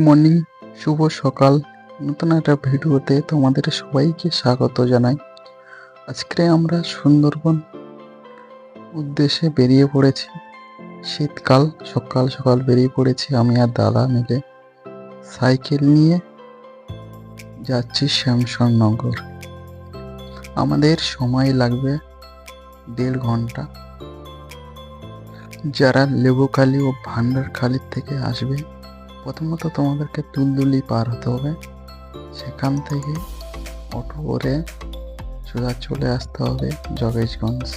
Morning শুভ সকাল। নতুন একটা ভিডিওতে তোমাদের সবাইকে স্বাগত জানাই। আজকে আমরা সুন্দরবন উদ্দেশ্যে বেরিয়ে পড়েছি। শীতকাল, সকাল সকাল বেরিয়ে পড়েছি আমি আর দাদা মিলে। সাইকেল নিয়ে যাচ্ছি শ্যামসন নগর। আমাদের সময় লাগবে দেড় ঘণ্টা। যারা লেবুখালি ও ভান্ডারখালির থেকে আসবে প্রথমত তোমাদেরকে তুলদুলি পার হতে হবে। সেখান থেকে অটো করে সোজা চলে আসতে হবে জগেশগঞ্জ।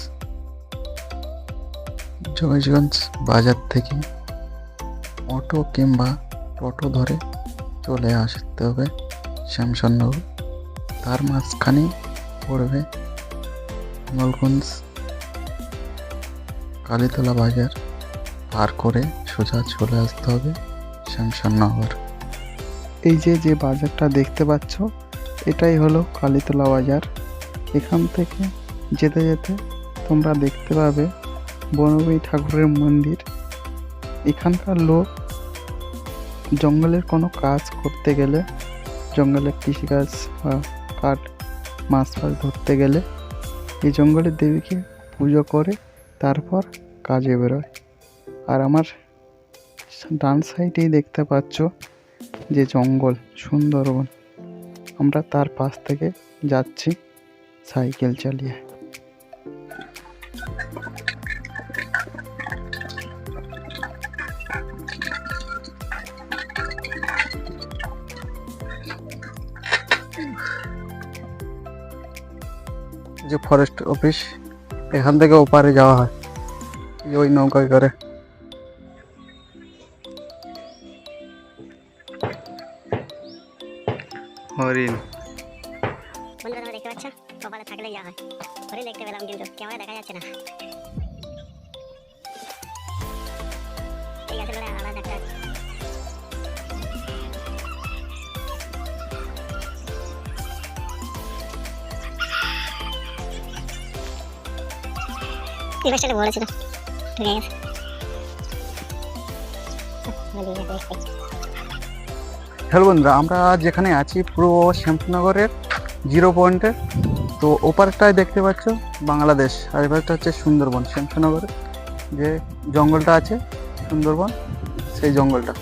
জগেশগঞ্জ বাজার থেকে অটো কিংবা টোটো ধরে চলে আসতে হবে শ্যামসনগর তার মাঝখানে পড়বে নলগঞ্জ কালীতলা বাজার পার করে সোজা চলে আসতে হবে। শ্যামসনগর এই যে যে বাজারটা দেখতে পাচ্ছ, এটাই হলো কালীতলা বাজার। এখান থেকে যেতে যেতে তোমরা দেখতে পাবে বনবী ঠাকুরের মন্দির। এখানকার লোক জঙ্গলের কোনো কাজ করতে গেলে, জঙ্গলের কৃষিকাজ বা কাঠ, মাছ ফাছ ধরতে গেলে এই জঙ্গলের দেবীকে পুজো করে তারপর কাজে বেরোয়। আর আমার ডান সাইডেই দেখতে পাচ্ছ যে জঙ্গল, সুন্দরবন। আমরা তার পাশ থেকে যাচ্ছি সাইকেল চালিয়ে। যে ফরেস্ট অফিস এখান থেকে ওপারে যাওয়া হয়। ওই নৌকায় করে। হরিণ। বন্ধুরা দেখতে পাচ্ছ? কপালে যা হয়। হরিণ দেখতে পেলাম কিন্তু দেখা যাচ্ছে না। এই গাছের গোড়ায় আলাদা একটা এই বাসটা বড় ছিল ঢুকে গেছে ওদিকে দেখতে হ্যালো বন্ধুরা, আমরা যেখানে আছি পুরো শ্যামপুরনগরের জিরো পয়েন্টে। তো ওপারটায় দেখতে পাচ্ছ বাংলাদেশ, আর এবারটা হচ্ছে সুন্দরবন শ্যামপুরনগরে যে জঙ্গলটা আছে, সুন্দরবন, সেই জঙ্গলটা।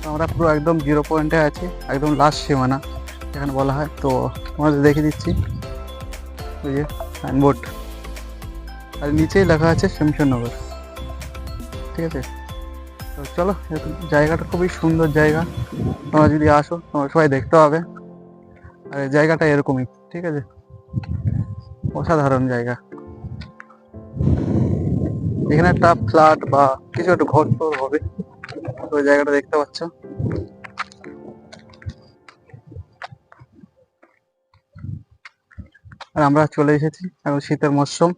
তো আমরা পুরো একদম জিরো পয়েন্টে আছি, একদম লাস্ট সীমানা, যেখানে বলা হয়। তো তোমাদের দেখে দিচ্ছি, ওই যে সাইনবোর্ড আর নিচেই লেখা আছে শ্যামসনগর ঠিক আছে? চলো জায়গাটা খুবই সুন্দর জায়গা। তোমরা যদি আসো, তোমরা সবাই দেখতে হবে আর এই জায়গাটা এরকমই, ঠিক আছে? অসাধারণ জায়গা। এখানে একটা ফ্ল্যাট বা কিছু একটা ঘর তোর হবে। ওই জায়গাটা দেখতে পাচ্ছ। আর আমরা চলে এসেছি এখন শীতের মরশুম।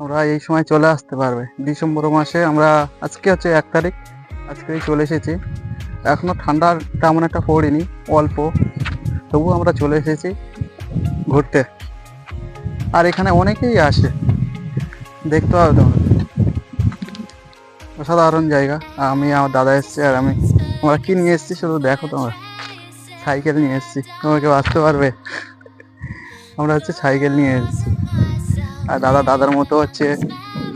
আমরা এই সময় চলে আসতে পারবে। ডিসেম্বর মাসে আমরা আজকে হচ্ছে এক তারিখ, আজকেই চলে এসেছি। এখনও ঠান্ডা তেমন একটা পড়েনি, অল্প। তবুও আমরা চলে এসেছি ঘুরতে। আর এখানে অনেকেই আসে, দেখতে হবে তোমরা অসাধারণ জায়গা। আমি, আমার দাদা এসছে আর আমি। আমরা কী নিয়ে এসেছি শুধু দেখো তোমরা। সাইকেল নিয়ে এসেছি। তোমাকে আসতে পারবে? আমরা হচ্ছে সাইকেল নিয়ে এসেছি। আর দাদা দাদার মতো হচ্ছে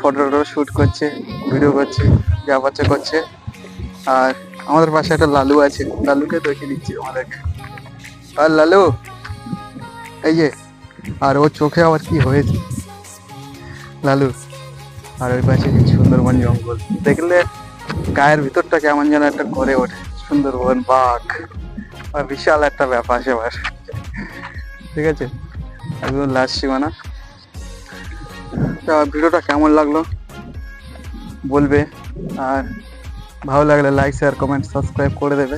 ফটো টটো শ্যুট করছে ভিডিও করছে, যা বাচ্চা করছে। আর আমাদের পাশে একটা লালু আছে, লালুকে দেখিয়ে দিচ্ছি আমাদেরকে আর লালু, এই যে, আর ওর চোখে আবার কি হয়েছে? লালু, আর ওই পাশে সুন্দরবন জঙ্গল, দেখলে গায়ের ভিতরটা কেমন যেন একটা করে ওঠে, সুন্দরবন বাঘ। বিশাল একটা ব্যাপার সেবার। ঠিক আছে? একদম লাস্ট সীমানা। তা ভিডিওটা কেমন লাগল? বলবে। আর ভালো লাগলে লাইক শেয়ার কমেন্ট সাবস্ক্রাইব করে দেবে।